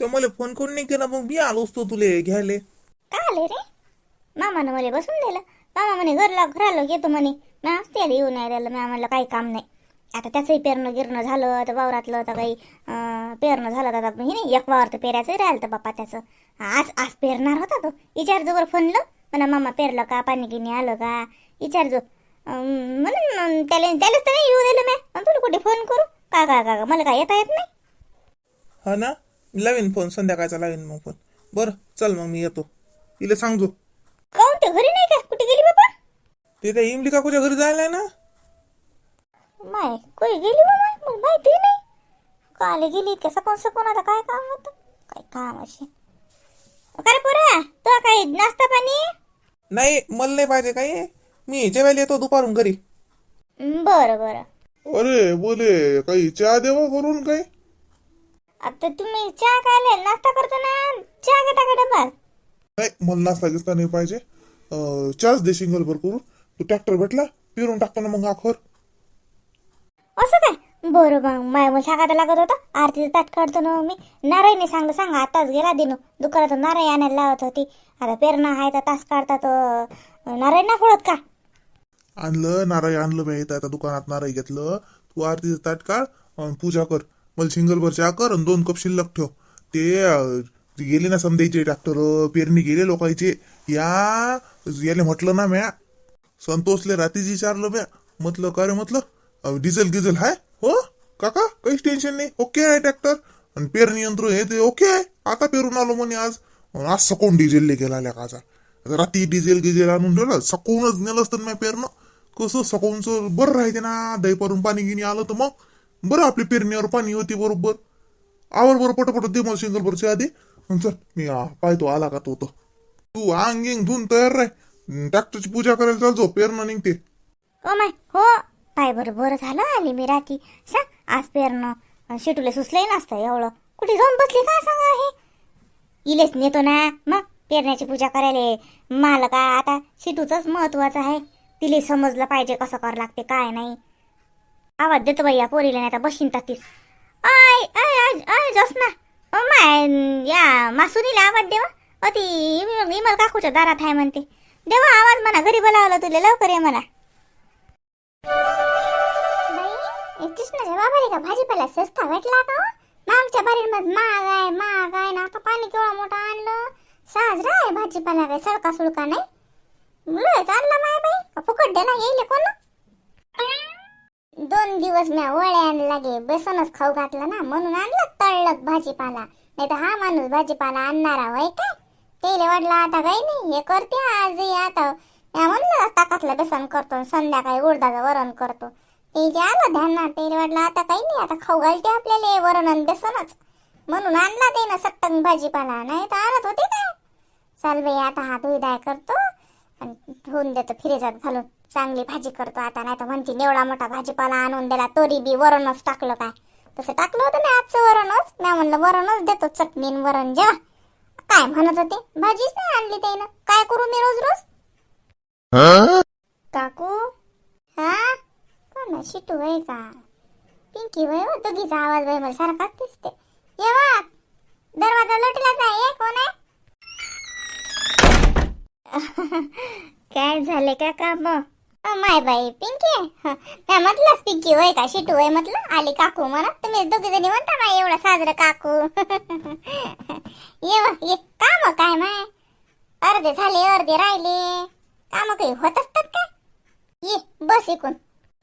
तर मला फोन करून नाही केला मग मी आलो असतो तुले घ्यायले. का आले रे? मामानं मला बसून दिलं. मामा म्हणे घरला घराला येतो म्हणे. मी असते आली येऊ नाही द्यायला मी म्हणलं काही काम नाही. आता त्याचंही पेरणं गिरणं झालं तर वावरातलं तर काही अं, पेरणं झालं. तर आता हे नाही एक वावर तर पेरायचं राहिलं तर बाप्पा त्याचं. आज आज पेरणार होता तो. विचार जोवर फोनलं. म्हणा मामा पेरलं का? पाणी गिनी आलं का? विचार जो अं, म्हणून अं, त्याला त्यालाच तर नाही येऊ दिलं मी तुला कुठे फोन करू? का का का का? मला काय येता येत नाही? हा ना? लावीन फोन संध्याकाळचा लावीन मग फोन बरं चल मग मी येतो. तिला सांगतो काऊन ते घरी नाही का? कुठे गेली बाबा? ते त्या इमली काकूच्या घरी जायला ना. माय कोई गेली बा माय मग माहिती नाही. काले गेली इतक्या सकोन सकोन आता काय काम होतं? काय काम असे काय पोरा तुला काही नाश्ता पाणी? नाही मला नाही पाहिजे काही. मी जेवायला येतो दुपारून घरी. बरं बरं. अरे बोले काही चहा देवा करून काय? आता तुम्ही चहा खायला नाश्ता करतो ना? चहा घेता का डबा नाही मला नाश्ता घेतला नाही पाहिजे. अं, चहाच दे शिंगल भर करून. तू ट्रॅक्टर भेटला पिरून टाकतो ना मग आखर असं काय? बरं मग माय मग सांगायला लागत होतं. आरतीचं ताट काढतो ना मी. नारायणी सांगलं सांगा आताच गेला दिनू. दुकानातून नारायण आणायला लावत होती. आता पेरणा आहे तर तास काढतात अं, नारायण ना फोडत का? आणलं नारळ आणलं मी इथं आता दुकानात नारळ घेतलं. तू आरतीचं ताट काढ अन् पूजा कर. मला शिंगल भर कर आणि दोन कप शिल्लक ठेव. ते अं, गेले ना समजायचे ट्रॅक्टर पेरणी गेले लोकांचे. या याले म्हटलं ना म्या संतोषले रात्रीच विचारलं म्या म्हटलं का रे म्हटलं? अं, डिझेल गिझेल हाय? हो? काका काहीच टेन्शन नाही. ओके आहे ट्रॅक्टर आणि पेरणी यंत्र हे ते ओके आहे. आता पेरून आलो म्हणे आज. आज सकून डिझेलले गेला लेकाचा आता रात्री डिझेल गिझेल आणून ठेवलं. सकूनच नेलं असतं ना पेरणं. कसं सकूनचं बरं राहते ना दही पाणी गिनी आलं तर मग बरं आपली पेरणीवर पाणी होती बरोबर. आवर बरं पटपट दे मला सिंगल भरचे आधी चल मी आ, पाहतो आला का तो तू आंग गिंग धुवून तयार राह. ट्रॅक्टरची पूजा करायला चालतो पेरणं निघते. ओ माय हो. पाय बरं बरं झालं आली मी राती सांग आज पेरणं. शेटूला सुचलंय नसतं एवढं. कुठे जाऊन बसली का सांगा हे? इलेच नेतो ना मग पेरण्याची पूजा करायला. मला का आता शेटूचंच महत्वाचं आहे. तिले समजलं पाहिजे कसं करावं लागते काय नाही. आवाज देतो बाई या पोरीला नाही आता बशीन तातीस आय आय आय आय जस ना ओ माय या मासुनीला आवाज देवा. अति इमल इमल काकूच्या दारात आहे म्हणते. देवा आवाज म्हणा घरी बोलावलं तुला लवकर ये म्हणा. बाई कृष्णाच्या बाबाने का भाजीपाला सस्ता भेटला का हो? मागच्या बारीमध्ये महाग आहे महाग आहे ना आता पाणी केवढा मोठा आणलं? साजरा आहे भाजीपाला काय सडका सुडका नाही? मुलं आणला माय बाई. का फुकट द्यायला येईल कोण? दोन दिवस म्या वळ्या आणला गे बेसनच खाऊ घातलं ना म्हणून आणलं तळलक भाजीपाला. नाही तर हा माणूस भाजीपाला आणणारा वय काय? तेले वाटलं आता काही नाही हे करते आज आता. म्या म्हणलं ताकातलं बेसन करतो आणि संध्याकाळी उडदाचं वरण करतो. ते जे आलं ध्यानात तेले वाटलं आता काही नाही आता खाऊ घालते आपल्याला हे वरण आणि बेसनच. म्हणून आणला ते ना सट्टंग भाजीपाला नाही तर आणत होते काय चाल बाई आता हात उदाय करतो आणि ठेवून देतो फिरेजात घालून. चांगली भाजी करतो आता नाही तर म्हणते एवढा मोठा भाजीपाला आणून दिला तरी बी वरणच टाकलं काय? तसं टाकलं होतं ना आजचं वरणच. मी म्हणलं वरणच देतो चटणी वरण जेव्हा काय म्हणत होते? भाजीच नाही आणली त्यानं काय करू मी रोज रोज? काकू? हा? कोण? शिटू वय का? पिंकी वय हो दोघीचा आवाज वय मला सारखाच दिसते येवा दरवाजा लोटलाच आहे कोण आहे? काय झाले का काम? माय बाई पिंकी काय म्हटलंच पिंकी? होय का? शिटू होय म्हटलं? आले काकू म्हणा. तुम्ही दोघी जणी म्हणता माय एवढा साजरं काकू. ये वा, ये. काम काय माय? अर्धे झाले अर्धे राहिले. काम काही होत असतात का ये बस इकून.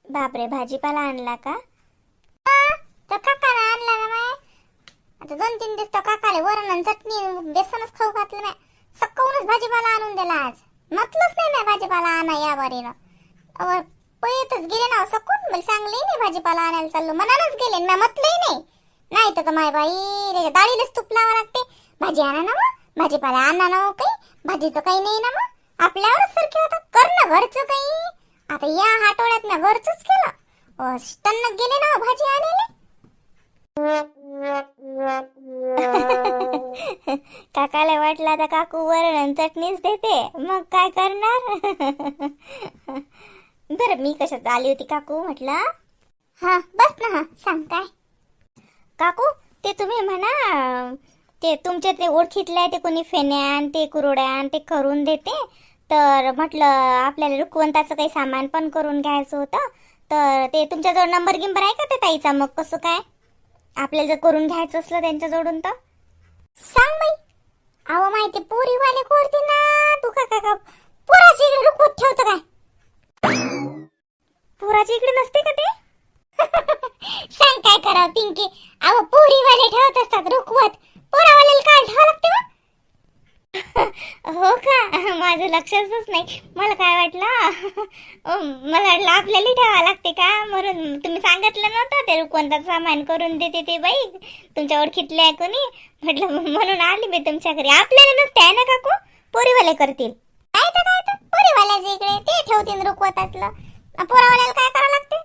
बापरे भाजीपाला आणला का? आ, तर काकाला आणला ना माय. आता दोन तीन दिवस तर काकाले वरण चटणी बेसनच खाऊ घातलं नाही. सकाळूनच भाजीपाला आणून दिला आज. म्हटलंच नाही मी भाजीपाला आणा या बरीनं अवर पळतच गेले ना. सकून मला सांगले? नाही भाजीपाला आणायला चाललो. मनानच गेले. मी म्हटलंही नाही. नाही तर माय बाई त्याच्या डाळीलाच तूप लावा लागते. भाजी आणा ना मग. भाजीपाला आणा ना काही. भाजीचं काही नाही ना मग. आपल्यावरच सारखे होतं कर ना घरचं काही. आता या आठवड्यात ना घरचंच केलं. टन्न गेले ना भाजी आणायला. काकाला वाटलं तर काकू वरण चटणीच देते. मग काय करणार? बरं मी कशात आली होती काकू म्हटलं? हा बस ना हा सांग काय काकू ते तुम्ही म्हणा ते तुमच्या ते ओळखीतले आहे ते कोणी फेन्यान ते कुरोड्यान ते करून देते. तर म्हटलं आपल्याला रुखवंताचं काही सामान पण करून घ्यायचं होतं. तर ते तुमच्याजवळ नंबर गिंबर आहे का ते ताईचा? मग कसं काय? आपल्याला जर करून घ्यायचं असलं त्यांच्याजवळून तर. सांग बाई. अहो माहिती पोरीवाले करते ना. तू का का पोराची रुखवत ठेवतं काय? पोराची इकडे नसते का ते? सांग काय करा पिंकी? अहो पोरीवाले ठेवत असतात रुकवत पोरावाल्याला काय ठेवावं लागते हो का? माझं लक्षातच नाही. मला काय वाटलं? मला वाटलं आपल्याला ठेवावं लागते का? म्हणून तुम्ही सांगितलं नव्हतं ते कोणता सामान करून देते ते बाई. तुमच्या ओळखीतले आहे कोणी? म्हटलं म्हणून आली मी तुमच्या घरी. आपल्याला नसते आहे ना काकू? पोरीवाले करतील. काय तर इकडे? ते ठेवतील रुखवतातलं. पोरावाल्याला काय करावं लागते?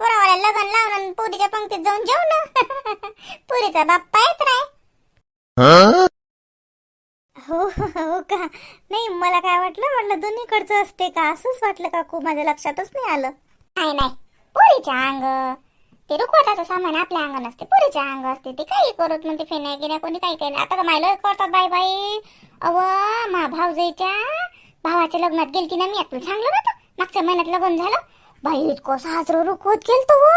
पोरावाल्याला लग्न लावून आणि पोरीच्या पंक्तीत जाऊन जेव ना पोरीचा बाप्पा येत राय. हो हो का? नाही मला काय वाटलं म्हटलं दोन्हीकडचं असते का? असंच वाटलं का खूप? माझ्या लक्षातच नाही आलं. नाही नाही. पोरीच्या अंग. ते रुखवटाचं सामान आपल्या अंग नसते. पोरीच्या अंग असते. ते काही करत म्हणते फेण्या गिन्या कोणी काही काही आता तर मायला करतात बाई बाई. अव मा भाऊजाईच्या भावाच्या लग्नात गेलती ना मी आता तुला सांगलं ना मागच्या महिन्यात लग्न झालं. बाई इतकं साजरं रुखवत गेलतो हो.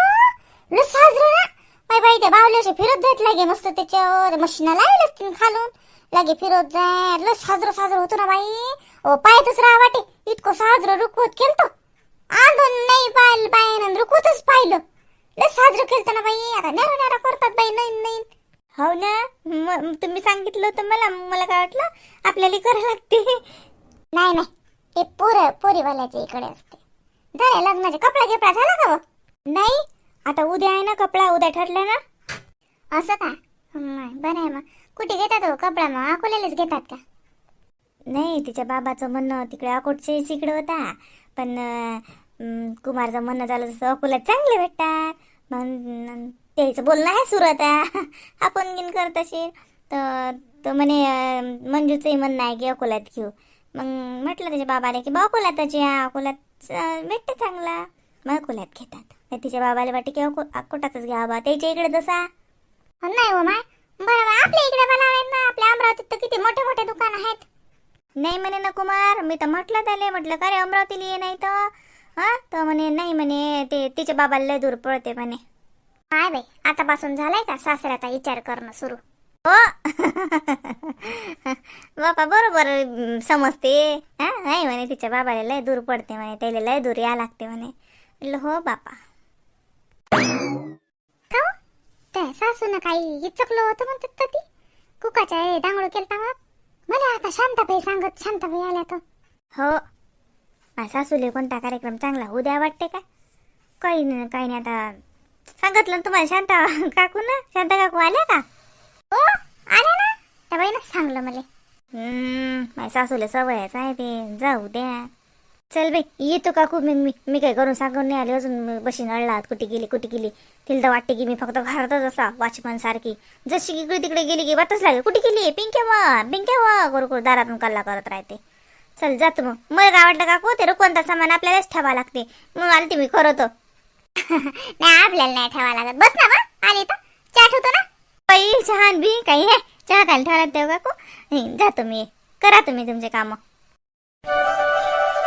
व साजरं ना. बाई बाई ते बावले असे फिरत जात लागे मस्त त्याच्यावर. मशीना लावले असतील खालून. लागे फिरत जाय लस साजरं साजरं होतो ना बाई. ओ पायतच राहा वाटे. इतकं साजरं रुखवत केलतो आंदोलन नाही पाहिलं बाई रुखवतच पाहिलं. लस साजरं केलतं ना बाई. आता नेरा नेरा करतात बाई नईन नवीन. हो ना. तुम्ही सांगितलं होतं मला. मला काय वाटलं? आपल्याला करावं लागते. नाही नाही. ते पोर पोरीवाल्याच्या इकडे असते. झाले लग्नाचे कपडा गिपडा झाला का हो? नाही. आता उद्या आहे ना कपडा उद्या ठरला ना. असं का? बरं आहे मग. कुठे घेतात हो कपडा मग? अकोल्यालाच घेतात का? नाही तिच्या बाबाचं म्हणणं तिकडे अकोटचे इकडे होता. पण कुमारचं म्हणणं झालं जसं अकोल्यात चांगले भेटतात. मग त्याचं बोलणं आहे सुरत. आपण गिन करत असेल. तर म्हणे मंजूचंही म्हणणं आहे की अकोल्यात घेऊ. मग म्हटलं त्याच्या बाबाला की बा अकोल्यातच या अकोल्यात भेटते चांगला. मग अकोल्यात घेतात. मग तिच्या बाबाला वाटते की अको अकोटातच घ्या बा त्याच्या इकडे जसा. नाही हो माय. बरं बा, आपल्या इकडे मला ना आपल्या अमरावतीत तर किती मोठे मोठे दुकान आहेत. नाही म्हणे ना कुमार मी तर म्हटलं त्याला म्हटलं का रे अमरावतीला ये नाही तर? हा तर म्हणे नाही म्हणे ते तिच्या बाबाला लय दूर पडते म्हणे. काय बाई आतापासून झालाय का सासऱ्याचा विचार करणं सुरू? हो. बापा बरोबर समजते. हा नाही म्हणे तिच्या बाबाला लय दूर पडते म्हणे त्याला लय दूर या लागते म्हणे. म्हटलं हो बापा. का हो? त्या सासून काही हिचकलं होतं म्हणतात तर ती? कुकाच्या ए डांगडू केलता मग मला आता शांताबाई सांगत शांताबाई आल्या तर. हो. माझ्या सासूले कोणता कार्यक्रम चांगला होऊ द्या वाटते का काही नाही काही नाही आता. सांगितलं तुम्हाला शांता काकू ना शांता काकू आल्या का? हो आल्या ना. त्या बाईनं सांगलं मला. माझ्या सासूला सवयच आहे ते जाऊ द्या. चल बाई येतो काकू मी मी मी काय करून सांगून नाही आले अजून बशीन अडलात कुठे गेली कुठे गेली? तिला तर वाटते की मी फक्त घरातच असा वॉचमन सारखी. जशी इकडे तिकडे गेली की वाटच लागे कुठे गेली? पिंक्या वा पिंक्या वा करू करू दारातून कल्ला करत राहते. चल जातो मग. मला वाटलं काकू ते कोणता सामान आपल्यालाच ठेवा लागते. मग आलते मी खरं तो नाही आपल्याला नाही ठेवा लागत. बस ना बा आली तर. चहा ठेवतो ना. बाई चहा बी काही आहे चहा खायला ठेवला लागते काकू जा तुम्ही. मी करा तुम्ही तुमचे काम.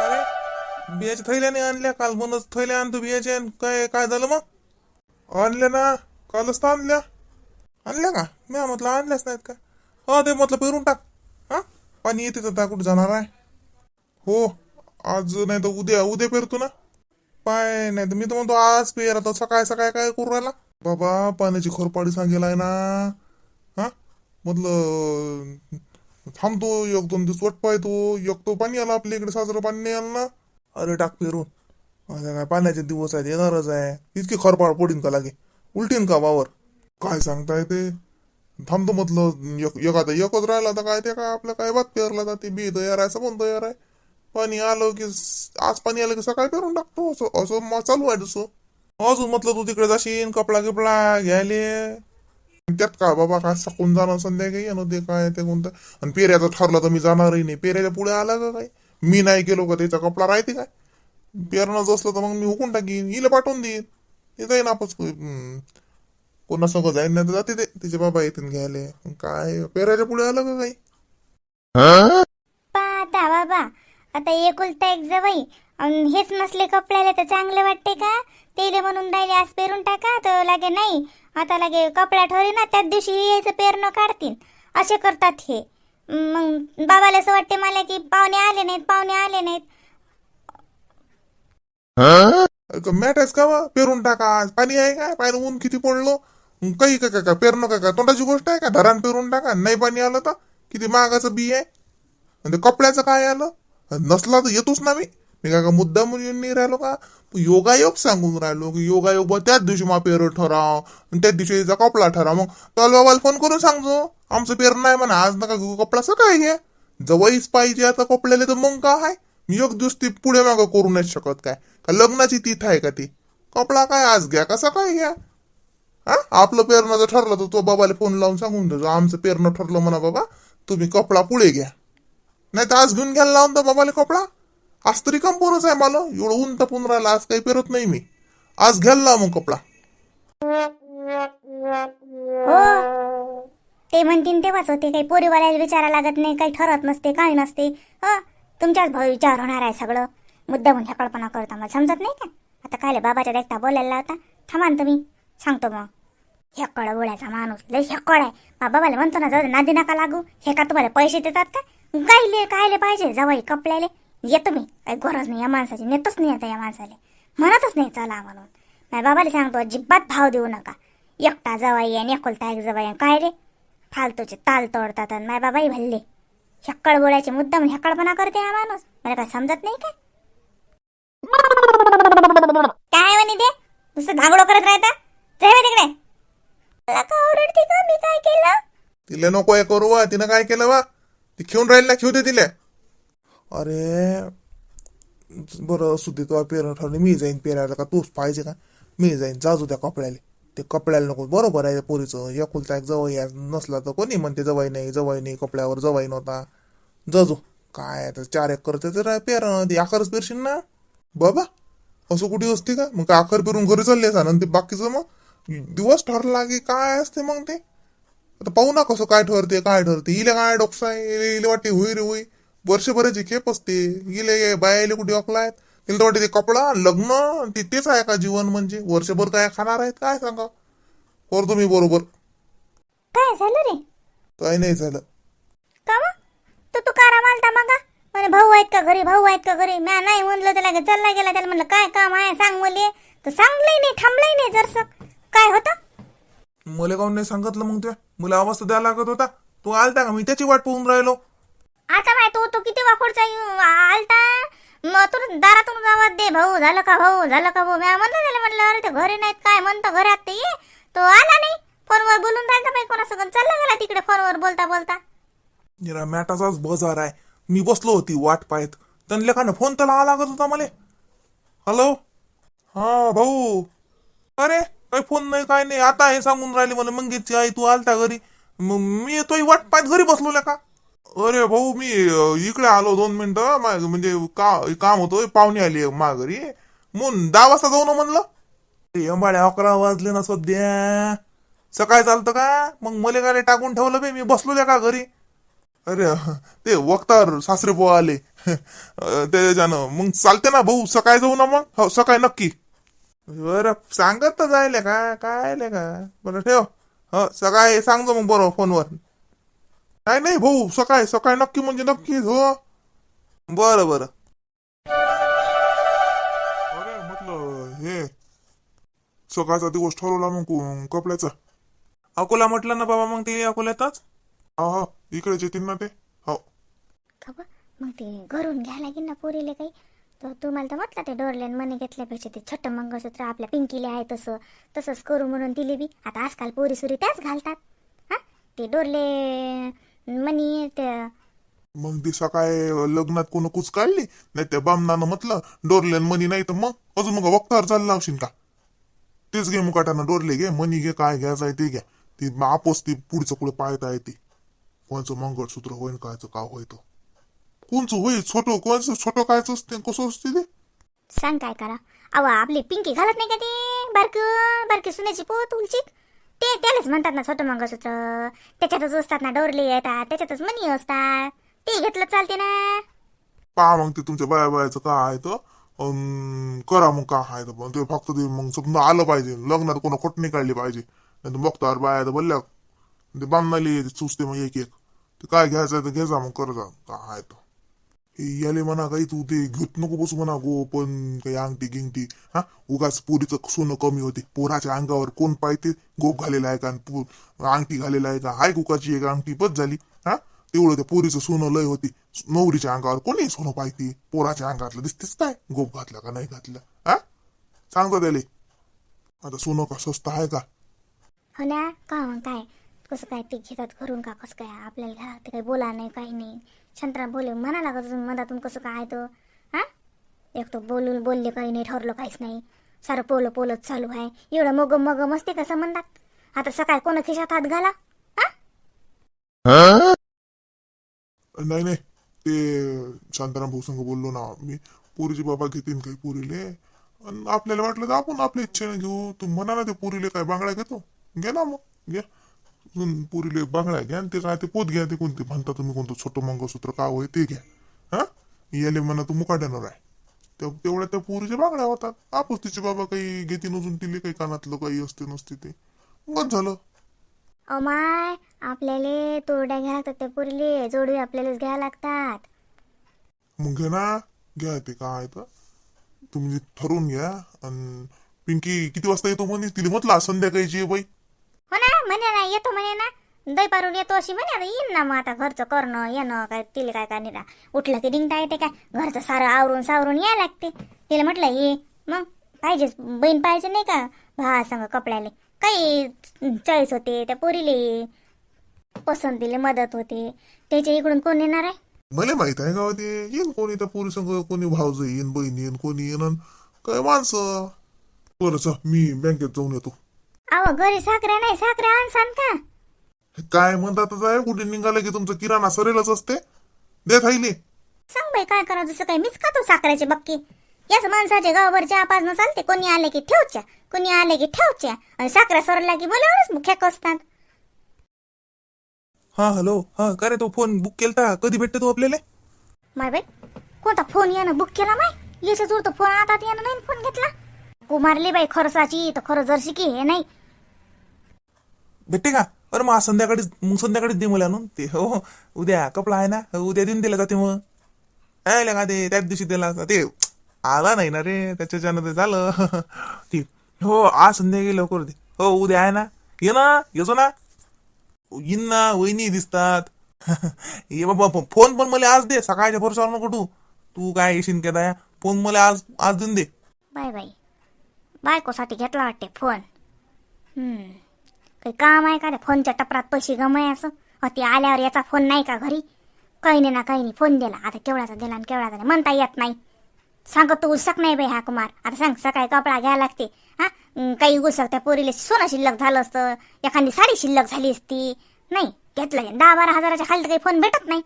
अरे बियाच्या थैल्याने आणल्या? काल म्हणूनच थैल्या आणतो बियाचे आणि काय काय झालं मग? आणल्या ना? कालच तर आणल्या. आणल्या का? मी म्हटलं आणल्याच नाहीत का? हो ते म्हटलं पेरून टाक. हा? पाणी येते तर कुठं जाणार आहे? हो आज नाही तर उद्या उद्या पेरतो ना? पाय नाही तर मी तर म्हणतो आज पेर आता सकाळ सकाळ काय करू राहिला? बाबा पाण्याची खोरपाडी सांगेल आहे ना. म्हटलं थांबतो एक दोन दिवस वट पाहतो. एक तो पाणी आला आपल्या इकडे साजरं पाणी नाही आलं ना. अरे टाक पेरून. आता काय पाण्याचे दिवस आहेत येणारच आहे. इतकी खरपाड पोडीन का लागे? उलटीन का वावर? काय सांगताय ते? थांबतो म्हटलं एक एक आता एकच राहिला तर काय ते काय आपलं काय भात पेरला जाते बी तयार आहे सबन तयार आहे. पाणी आलं की आज पाणी आलं की सकाळी पेरून टाकतो असं असं मग चालू आहे तसं. अजून म्हटलं तू तिकडे जाशील कपडा गिपडा घ्यायले. त्यात काय बाबा काय सकून जाणं संध्याकाळी येणं ते काय ते कोणतं आणि पेऱ्याचं ठरलं तर मी जाणारही नाही पेऱ्याच्या पुढे आला का काय मी नाही गेलो का त्याचा कपडा राहते काय पेरणं असलं तर मग मी हुकून टाकीन हिला पाठवून देईन ते जाईन आपच हम्म. कोणा संग जाईन नाही तर जाते ते तिचे बाबा येतील घ्यायला काय पेराच्या पुढे आलं का काही पाहता बाबा आता एकुलता एक जवई हेच नसले कपड्याला तर चांगले वाटते का तेले म्हणून राहिले आज पेरून टाका तर लागे नाही आता लागे कपड्या ठेवले ना त्याच दिवशी यायचं पेरणं काढतील. असे करतात हे. मग बाबाला असं वाटते मला की पाहुणे आले नाहीत पाहुणे आले नाहीत. मॅट का वा? पेरून टाका. आज पाणी आहे का? पाणी ऊन किती पडलो? काही का का पेरणं का का? तोंडाची गोष्ट आहे का? धरण पेरून टाका. नाही पाणी आलं तर किती महागाचं बी आहे. आणि कपड्याचं काय आलं? नसला तर येतोच ना मी. मी काय का मुद्दा म्हणून येऊन नाही राहिलो का? योगायोग सांगून राहिलो की योगायोग बा त्याच दिवशी मा पेर ठराव आणि त्याच दिवशी याचा कपडा ठराव. मग त्याला बाबाला फोन करून सांगतो आमचं पेर नाही म्हणा आज नका घेऊ कपडा सकाळी घे जवळच पाहिजे आता कपड्याला तर मग काय आहे मी एक दिवस ती पुढे मागं करू नाही शकत काय? का लग्नाची तीथ आहे का ती? कपडा काय आज घ्या का सकाळी घ्या? हा आपलं पेरणं जर ठरलं तर तो बाबाला फोन लावून सांगून देतो आमचं पेरणं ठरलं म्हणा बाबा तुम्ही कपडा पुढे घ्या. नाही तर आज घेऊन घ्यायला लावून तर बाबाला कपडा. आज तरी कंपोरच आहे मला एवढं ऊन तपून राहिला आज काही पेरत नाही मी. आज घ्यायला मग कपडा. हो. ते म्हणतीन तेव्हाच होते काही पोरीवाल्याला विचारा लागत नाही काही ठरत नसते काही नसते. ह तुमच्याच भाऊ विचार होणार आहे सगळं. मुद्दा म्हणून कल्पना करता मला समजत नाही का? आता कायले बाबाच्या देखता बोलायला होता थांबा ना तुम्ही. सांगतो मग. हेकड बोलायचा माणूस. लय हेकड आहे. बा- बाबाला म्हणतो ना जाऊ नादी नका लागू. हे का तुम्हाला पैसे देतात का? गायले कायले पाहिजे जवळ कपड्याले. येतो मी. काही गरज नाही या माणसाची. नेतच नाही आता या माणसाले. म्हणतच नाही चला म्हणून माझ्या बाबाला सांगतो अजिबात भाव देऊ नका. एकटा जवाई आणि एकुलता एक जवाई आणि काय रे? फालतूचे ताल तोडतात आणि माझ्या बाबाही भल्ले. हेक्कड बोलायचे मुद्दा म्हणून हेक्कडपणा करते हा माणूस. मला काय समजत नाही काय? काय म्हणे ते? नुसतं धांगडो करत राहता? जय बा तिकडे. मला का ओरडते का मी काय केलं? तिला नको आहे करू वा. तिनं काय केलं वा? ती खेळून राहिला खेळू दे तिला. अरे बरं असू दे तुला पेरणं ठरलं मी जाईन पेरायला. का तूच पाहिजे का? मी जाईन जाजू त्या कपड्याला. ते कपड्याला नको बरोबर आहे पोरीचं. एकुलता एक जवळ या नसला तर कोणी म्हणते जवाई नाही जवाई नाही कपड्यावर जवाई नव्हता जाजू काय आता चार एक करते तर पेरणं ते आकारच पेरशील ना? बाबा असं कुठे असते का? मग काय आकार पेरून घरी चालले असा ते बाकीचं मग? दिवस ठरला की काय असते मग ते? आता पाहू ना कसं काय ठरते काय ठरते. इले काय डोकसा आहे इले वाटते होई रे होई. वर्षभराची खेप असते इले बायाले कुठे अकलायत तिला तर वाटते ते कपडा लग्न ते तेच आहे का जीवन म्हणजे? वर्षभर काय खाणार आहेत? काय सांगा? करतो मी बरोबर. काय झालं रे? काही नाही झालं. का मग तू तू कारा मालता मग. म्हणे भाऊ आहेत का घरी? भाऊ आहेत का घरी? म्या नाही म्हणलं त्याला की चालला गेला. त्याला म्हणलं काय काम आहे? सांग मले. तर सांगलंय नाही थांबलंय नाही जरसं. काय होतं? मला काऊन नाही सांगितलं मग ते? मला आवाज तर द्यायला लागत होता. तू आलता का? मी त्याची वाट पाहून राहिलो. आता बाय तो तो किती वाकोडचा येऊ- आलता. मग तू दारातून आवाज दे भाऊ. झालं का भाऊ? झालं का भाऊ? म्या म्हणलं त्याला म्हटलं अरे ते घरी नाहीत काय? म्हणतो घरात ते. ये तो आला नाही. फोनवर बोलून राहिला बाई कोणासोबत. चालला गेला तिकडे फोनवर बोलता बोलता. निरा मॅटाचाच बजार आहे. मी बसलो होती वाट पाहत. त्यांना का फोन तर लावा लागत होता मला. हॅलो? हा भाऊ. अरे काही फोन नाही काय नाही. आता हे सांगून राहिले मला मंगेशची आई तू आलता घरी. मग मी येतोय वाट पाहत. घरी बसलो का अरे भाऊ मी इकडे आलो दोन मिनिटं. म्हणजे का काम होतं पाहुणे आली मा घरी म्हणून दहा वाजता जाऊ ना म्हणलं. ते अकरा वाजले ना सध्या. सकाळी चालतं का? मग मले काय टाकून ठेवलं बे मी बसलो का घरी. अरे ते वक्तार सासरे पोहा आले. त्याच्यानं मग चालते ना भाऊ सकाळी जाऊ ना मग. हो सकाळी नक्की. बरं सांगत तर जायले का? काय का? बरं ठेव. हो सकाळी सांगतो मग बरोबर फोनवर. नाही नाही भाऊ सकाळी सकाळी नक्की म्हणजे नक्कीच हो बरं बरं. अरे म्हटलं हे सकाळचा दिवस ठरवला मग कपड्याचा. अकोला म्हटलं ना बाबा मग ते अकोल्यातच? हा हा इकडेच येतील ना ते. हो. का मग ते घरून घ्यायला लागेल ना पोरीले काही. तर तुम्हाला तर म्हटलं ते डोरल्यान मने घेतल्यापेक्षा ते छोटं मंगळसूत्र आपल्या पिंकीले आहे तसं. तसंच करू म्हणून दिली बी. आता आजकाल पोरी सुरी त्याच घालतात. हा? ते डोरले मनी ते मग ती सकाळी लग्नात कोण कुच काढली? नाही त्या बामनानं म्हटलं डोरले मनी नाही तर मग? अजून मग वक्तावर चालला लावशील का? तेच घे मुकाटानं डोरले घे मनी घे काय घ्यायचं आहे ते घ्या. ती आपोस ती पुढचं पुढे पाहता येते कोणचं मंगळसूत्र होईन कायचं का होय तो कोणचं होईल छोट कोणचं छोटं कायचं असते कसं असते ते? सांग काय करा. अहो आपली पिंकी घालत नाही का ते? बारक बारकी सुन्याची पोत उलची ते त्यालाच म्हणतात ना छोटं मंगळसूत्र. त्याच्यातच असतात ना डोरले येतात त्याच्यातच मनी असतात. ते घेतलं चालते ना. पहा मग ते तुमच्या बाया बायाचं काय आहे तर? अन करा मग काय आहे तर पण. ते फक्त ते मग समजा आलं पाहिजे. लग्नात कोणा खोट नाही काढली पाहिजे. नाही तर बघतावर बाया तर बोलल्या ते बांधणाली सुचते मग एक एक ते काय घ्यायचं तर घ्यायचा मग कर जा. काय आहे तर. याले म्हणा काही तू ते घेत नको बसू म्हणा गो पण काही अंगठी गिंगटी हा उगाच पुरीचं सोनं कमी होते पोराच्या अंगावर कोण पाहिजे गोप घालेला आहे का अंगठी घालेला आहे का हाय कुकाची एक अंगठी बस झाली हा तेवढं त्या पोरीचं सोनं लय होती नवरीच्या अंगावर कोणी सोनं पाहिजे पोराच्या अंगातलं दिसतेच काय गोप घातला का नाही घातलं हा सांगतो त्याले आता सोनं का स्वस्त आहे का हो ना का काय कसं काय ते घेतात घरून का कसं काय आपल्याला घ्या काही बोला नाही काही नाही शंतरा बोले म्हणा लागत तुम्ही मधातून कसं काय तो? हा? एक तर बोलून बोलले काही नाही ठरलं काहीच नाही. सारं पोलं पोलत चालू आहे. एवढं मग मग मस्ती का संबंधात? आता सकाळ कोण खिशात हात घाला? नाही नाही. ते शांताराम भाऊ संग बोललो ना मी. पोरीचे बाबा घेतीन काही पुरीले. आपल्याला वाटलं तर आपण आपल्या इच्छेने घेऊ. तू म्हणा ना ते पुरीले काय बांगड्या घेतो? घे ना मग घ्या पोरीले बांगड्या घ्या आणि ते काय ते पोत घ्या ते कोणते? म्हणता तुम्ही कोणतं? छोटं मंगळसूत्र का होय? ते घ्या. हा? याले म्हणा तू मुकाट्यानं राय त्या तेवढ्या त्या पोरीच्या बांगड्या होतात. आपस तिचे बाबा काही घेतीन अजून तिले काही कानातलं काही असते नसते ते. मग झालं. अमाय आपल्याला तोरड्या घ्या लागतात त्या पुरीले जोडवे आपल्यालाच घ्यायला लागतात. मग घे ना. घ्या ते काय तर. तुम्ही ठरवून घ्या. आणि पिंकी किती वाजता येतो म्हणे? तिला म्हटलं संध्याकाळची आहे बाई. हो ना म्हणे ना येतो म्हणे ना. दही पारून येतो अशी म्हणे आता येईन ना मग आता घरचं करणं येणं काय तिला काय काय नाही उठलं की डिंगता येते काय? घरचं सारं आवरून सावरून यायला लागते. तिला म्हटलं ये मग पाहिजेच बहीण पाहिजे नाही का? भा सांग कपड्याले. काही चॉईस होते त्या पोरीले पसंतीले मदत होते. त्याच्या इकडून कोण येणार आहे? मला माहीत आहे का ते येईन कोणी त्या पोरी संग? कोणी भाऊज येईन बहीण येईन कोणी येईन काय माणसं? बरं मी बँकेत जाऊन येतो. अहो घरी साखऱ्या नाही साखऱ्या आणसान का? काय म्हणतात आहे कुठे निघालं की तुमचं किराणा सरेलच असते. दे थाईले सांग बाई काय करायचं जसं काय मीच खातो साखरेची बक्की. याच माणसाचे गावभरच्या आपास न चालते. कोणी आले की ठेवच्या कोणी आले की ठेवच्या आणि साखऱ्या सरला की बोलावरच मुख्य असतात. हा हॅलो. हा का रे तो फोन बुक केलता? कधी भेटते तू आपल्याला? माय बाई कोणता फोन यानं बुक केला माय? याच्या जोड तो फोन आता यानं नाही फोन घेतला. कुमारली बाई खरसाची तर खरं जर शिकी हे नाही. भेटते का? अरे मग आज संध्याकाळीच मग संध्याकाळीच दे मला आणून. ते हो हो. उद्या कपडा आहे ना उद्या देऊन दिला जाते मग. काय का ते त्याच दिवशी दिला. ते आला नाही ना रे त्याच्याच्यानं ते झालं. ते हो आज संध्याकाळी लवकर दे. हो उद्या आहे ना. ये ना येतो ना येईन ना वहिनी दिसतात. ये बाबा फोन पण मला आज दे सकाळच्या भरोशावर नको तू तू काय येशील का दया? फोन मला आज आज देऊन दे. बाय बाई बायकोसाठी घेतला वाटते फोन. हम्म. काही काम आहे का त्या फोनच्या टपरात पैसे गमायचं अ ते आल्यावर याचा फोन नाही का घरी? काही नाही ना काही नाही फोन दिला. आता केवढाचा दिला आणि केवढाचा नाही म्हणता येत नाही. सांगत तू उलसक नाही बाई हा कुमार. आता सांग सकाळी कपडा घ्यायला लागते. हा? काही उलसक त्या पोरीला सोनं शिल्लक झालं असतं. एखादी साडी शिल्लक झाली असती. नाही घेतलं दहा बारा हजाराच्या खाली तर काही फोन भेटत नाही.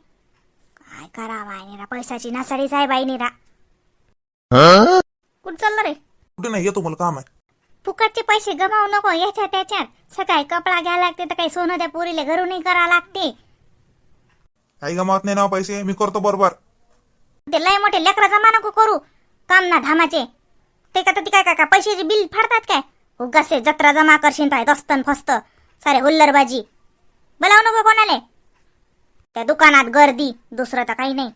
काय करावा आहे निरा पैशाची नासाडीच आहे बाई निरा कुठं चाललं रे? कुठे नाही येतो मला काम आहे. फुकटचे पैसे गमावू नको याच्या त्याच्यात. सकाळी कपडा घ्यायला लागते तर काही सोनं त्या पोरीला घरूनही करा लागते. काही गमावत नाही ना पैसे मी करतो बरोबर. ते लय मोठे लेकरा जमा नको करू काम ना धामाचे. ते का ते काय काय काय पैशाचे बिल फाडतात काय? उगाचे जत्रा जमा करशील काय दस्तन फस्त. सारे हुल्लरबाजी. बोलावू नको कोणाले? त्या दुकानात गर्दी दुसरं तर काही नाही.